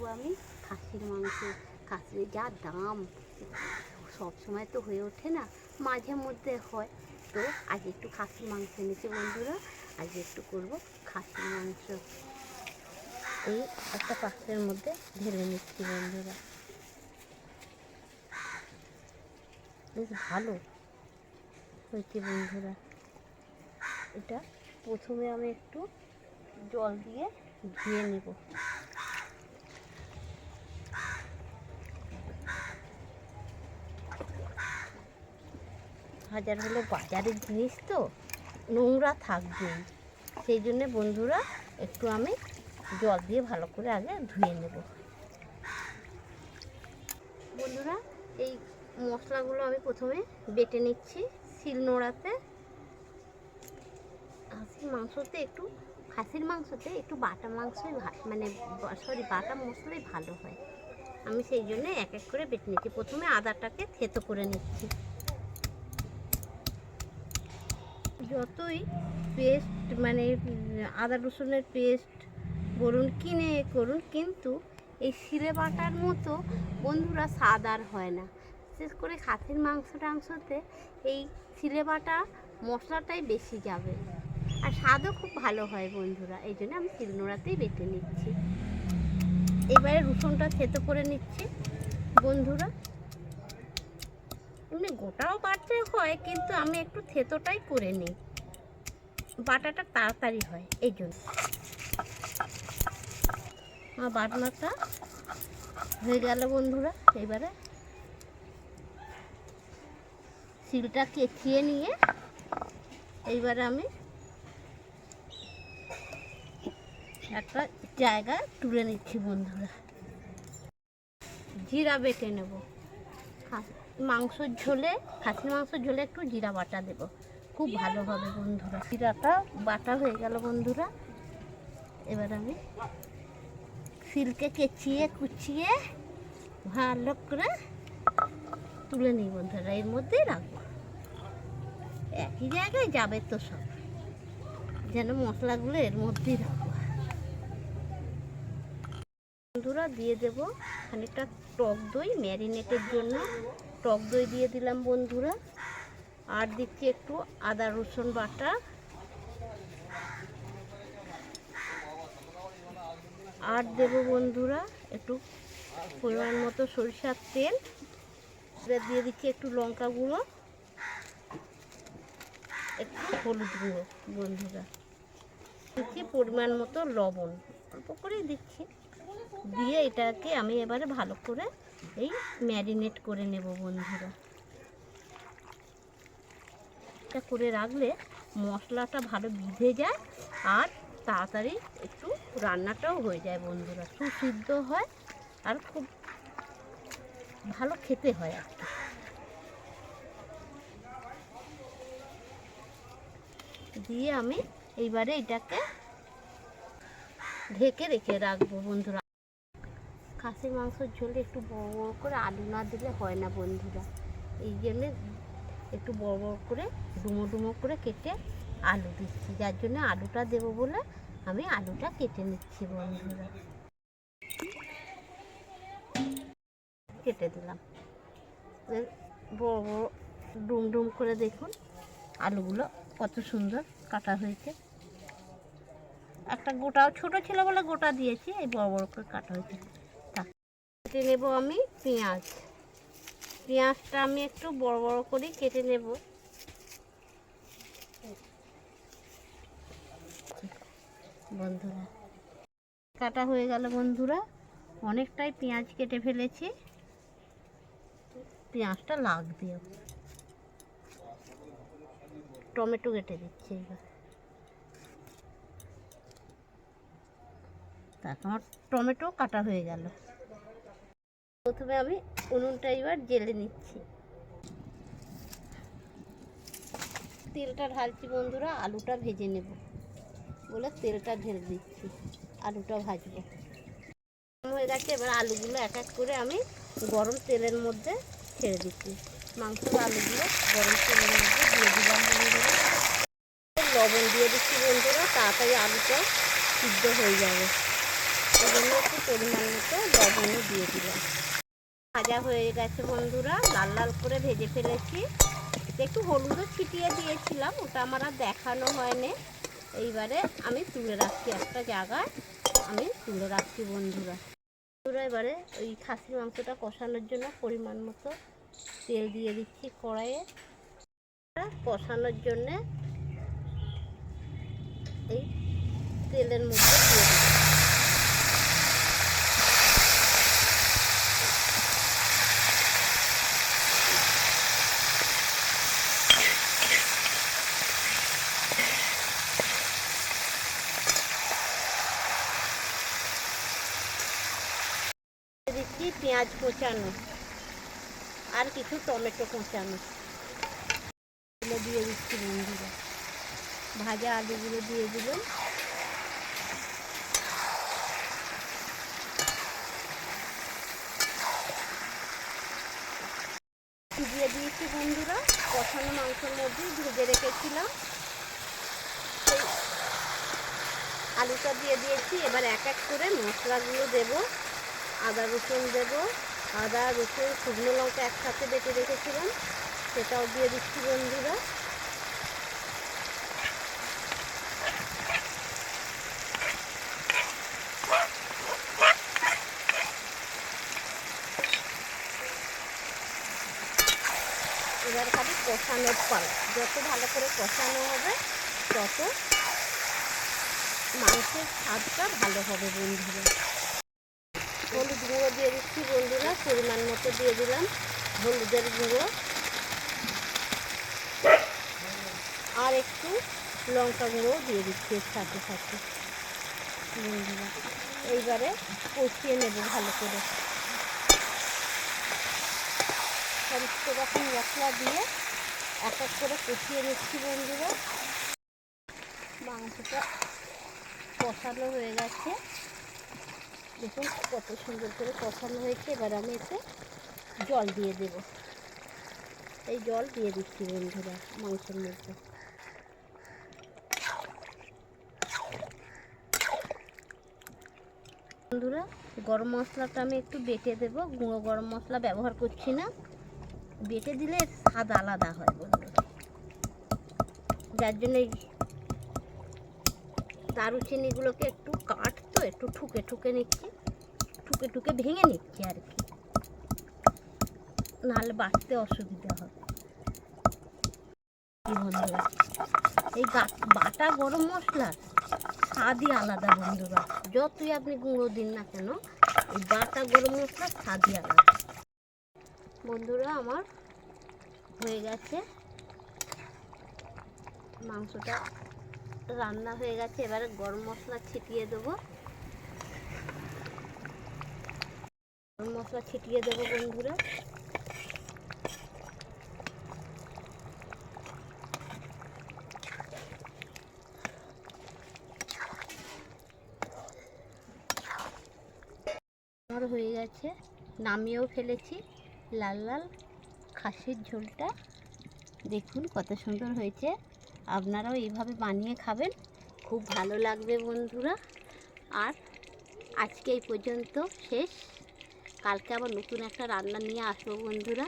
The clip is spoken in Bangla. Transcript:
করব আমি খাসির মাংস, খাসির যা দাম, সব সময় তো হয়ে ওঠে না, মাঝে মধ্যে হয়। তো আজ একটু খাসির মাংস এনেছে বন্ধুরা, আজ একটু করব খাসির মাংস। এই একটা পাত্রের মধ্যে ঢেলে নিচ্ছি বন্ধুরা। বেশ ভালো হয়েছে বন্ধুরা। এটা প্রথমে আমি একটু জল দিয়ে ধুয়ে নেব। হাজার হলো বাজারের জিনিস তো, নোংরা থাকবেই। সেই জন্যে বন্ধুরা, একটু আমি জল দিয়ে ভালো করে আগে ধুয়ে নেব। বন্ধুরা, এই মশলাগুলো আমি প্রথমে বেটে নিচ্ছি শিল নোড়াতে। খাসির মাংসতে একটু, খাসির মাংসতে একটু বাটা মাংসই মানে সরি বাটা মশলাই ভালো হয়। আমি সেই জন্য এক এক করে বেটে নিচ্ছি। প্রথমে আদাটাকে থেতো করে নিচ্ছি। যতই পেস্ট মানে আদা রসুনের পেস্ট বলুন কিনে করুন, কিন্তু এই শিলে বাটার মতো বন্ধুরা স্বাদ আর হয় না। বিশেষ করে খাসির মাংস টাংসতে এই শিলে বাটা মশলাটাই বেশি যাবে। আর স্বাদও খুব ভালো হয় বন্ধুরা, এই জন্য আমি শিলনোড়াতেই বেটে নিচ্ছি। এবারে রসুনটা থেতো করে নিচ্ছি, বন্ধুরা। এমনি গোটাও বাটতে হয়, কিন্তু আমি একটু থেতোটাই করে নিই। বাটাটা তাড়াতাড়ি হয়, এই জন্য। আমার বাটনাটা হয়ে গেল বন্ধুরা, এবারে শিলটা কেচিয়ে নিয়ে এইবারে আমি একটা জায়গা তুলে নিচ্ছি বন্ধুরা। জিরা বেটে নেব। মাংসর ঝোলে, খাসির মাংসর ঝোলে একটু জিরা বাটা দেব। খুব ভালো হবে বন্ধুরা। জিরাটা বাটা হয়ে গেল, বন্ধুরা। এবার আমি সিলকে কেচিয়ে, কুচিয়ে ভালো করে তুলে নিই, বন্ধুরা। এর মধ্যেই রাখব। একই জায়গায় যাবে তো সব। যেন মশলাগুলো এর মধ্যেই রাখব। বন্ধুরা, দিয়ে দেব খানিকটা টক দই ম্যারিনেটের জন্য। টক দই দিয়ে দিলাম, বন্ধুরা। আর দিচ্ছি একটু আদা, রসুন বাটা। আর দেব বন্ধুরা একটু পরিমাণ মতো সরিষার তেল। এবার দিয়ে দিচ্ছি একটু লঙ্কা গুঁড়ো। একটু হলুদ গুঁড়ো, বন্ধুরা। দিচ্ছি পরিমাণ মতো লবণ। অল্প করেই দিচ্ছি। দিয়ে এটাকে আমি এবারে ভালো করে এই ম্যারিনেট করে নেব, বন্ধুরা। এটা করে রাখলে মশলাটা ভালো ভিজে যায় আর তাড়াতাড়ি একটু রান্নাটাও হয়ে যায় বন্ধুরা। সুসিদ্ধ হয় আর খুব ভালো খেতে হয় আর দিয়ে আমি এইবারে এটাকে ঢেকে রেখে রাখব বন্ধুরা। খাসির মাংসের ঝোলে একটু বড় করে আলু না দিলে হয় না বন্ধুরা। এই জন্যে একটু বড় বড় করে, ডুমো ডুমো করে কেটে আলু দিচ্ছি। যার জন্য আলুটা দেবো বলে আমি আলুটা কেটে নিচ্ছি বন্ধুরা। কেটে দিলাম। বড় বড় ডুম ডুম করে দেখুন আলুগুলো কত সুন্দর কাটা হয়েছে। একটা গোটাও ছোট ছিল বলে গোটা দিয়েছি, এই বড় বড় করে কাটা হয়েছে। কেটে নেব আমি পেঁয়াজ। পেঁয়াজটা আমি একটু বড় বড় করে কেটে নেব। বন্ধুরা কাটা হয়ে গেল বন্ধুরা অনেকটাই পেঁয়াজ কেটে ফেলেছি। পেঁয়াজটা লাগবে টমেটো কেটে দিচ্ছি এবার। তারপর আমার টমেটো কাটা হয়ে গেল। প্রথমে আমি উনুনটা এবার জেলে নিচ্ছি। তেলটা ঢালছি বন্ধুরা, আলুটা ভেজে নেব। বলে তেলটা ঢেলে দিচ্ছি, আলুটা ভাজবো। হয়ে গেছে, এবার আলুগুলো এক এক করে আমি গরম তেলের মধ্যে ছেড়ে দিচ্ছি। মাংসের আলুগুলো গরম তেলের মধ্যে দিয়ে দিলাম বন্ধুরা। লবণ দিয়ে দিচ্ছি বন্ধুরা, তাড়াতাড়ি আলুটা সিদ্ধ হয়ে যাবে। এই জন্য একটু পরিমাণ মতো লবণও দিয়ে দিলাম। ভাজা হয়ে গেছে বন্ধুরা, লাল লাল করে ভেজে ফেলেছি। একটু হলুদও ছিটিয়ে দিয়েছিলাম, ওটা আমার আর দেখানো হয়নি। এইবারে আমি তুলে রাখছি একটা জায়গায়, আমি তুলে রাখছি বন্ধুরা। বন্ধুরা, এবারে ওই খাসির মাংসটা কষানোর জন্য পরিমাণ মতো তেল দিয়ে দিচ্ছি কড়াইয়ে। কষানোর জন্যে এই তেলের মধ্যে দিয়ে দিচ্ছি পেঁয়াজ কোচানো আর কিছু টমেটো কোচানো। এগুলো দিয়ে দিচ্ছি বন্ধুরা। ভাজা আলুগুলো দিয়ে দিলাম। দিয়ে দিয়েছি বন্ধুরা। কষানো মাংসের মধ্যে ভেজে রেখেছিলাম। আলুটা দিয়ে দিয়েছি। এবার এক এক করে মশলাগুলো দেবো। আদা রসুন দেবো। আদা, রসুন, শুকনো লঙ্কা একসাথে বেটে রেখেছিলাম। সেটাও দিয়ে দিচ্ছি বন্ধুরা। এবার খালি কষানোর পালা। যত ভালো করে কষানো হবে, তত মাংসের স্বাদটা ভালো হবে বন্ধুরা। হলুদ গুঁড়ো দিয়ে দিচ্ছি বন্ধুরা, পরিমাণ মতো দিয়ে দিলাম হলুদের গুঁড়ো। আর একটু লঙ্কা গুঁড়ো দিয়ে দিচ্ছি সাথে সাথে। বন্ধুরা, এইবারে কষিয়ে নেব ভালো করে। সমস্ত রকম মশলা দিয়ে এক এক করে কষিয়ে নিচ্ছি বন্ধুরা। মাংসটা কষানো হয়ে গেছে। দেখুন কত সুন্দর করে কষানো হয়েছে। এবার আমি এতে জল দিয়ে দেব। এই জল দিয়ে দিচ্ছি বন্ধুরা মাংসের মধ্যে। বন্ধুরা, গরম মশলাটা আমি একটু বেটে দেব। গুঁড়ো গরম মশলা ব্যবহার করছি না। বেটে দিলে স্বাদ আলাদা হয় বন্ধুরা। যার জন্য দারুচিনিগুলোকে একটু তো একটু ঠুকে ঠুকে নিচ্ছি। ঠুকে ঠুকে ভেঙে নিচ্ছি আর কি। নাহলে বাটতে অসুবিধা হবে। বন্ধুরা এই বাটা গরম মশলার স্বাদই আলাদা বন্ধুরা। যতই আপনি গুঁড়ো দিন না কেন, এই বাটা গরম মশলার স্বাদই আলাদা। বন্ধুরা, আমার হয়ে গেছে। মাংসটা রান্না হয়ে গেছে। এবারে গরম মশলা ছিটিয়ে দেবো গরম মশলা ছিটিয়ে দেবো বন্ধুরা। হয়ে গেছে, নামিয়েও ফেলেছি। লাল লাল খাসির ঝোলটা। দেখুন কত সুন্দর হয়েছে। আপনারাও এইভাবে বানিয়ে খাবেন। খুব ভালো লাগবে বন্ধুরা। আর আজকে এই পর্যন্ত শেষ। কালকে আবার নতুন একটা রান্না নিয়ে আসব বন্ধুরা।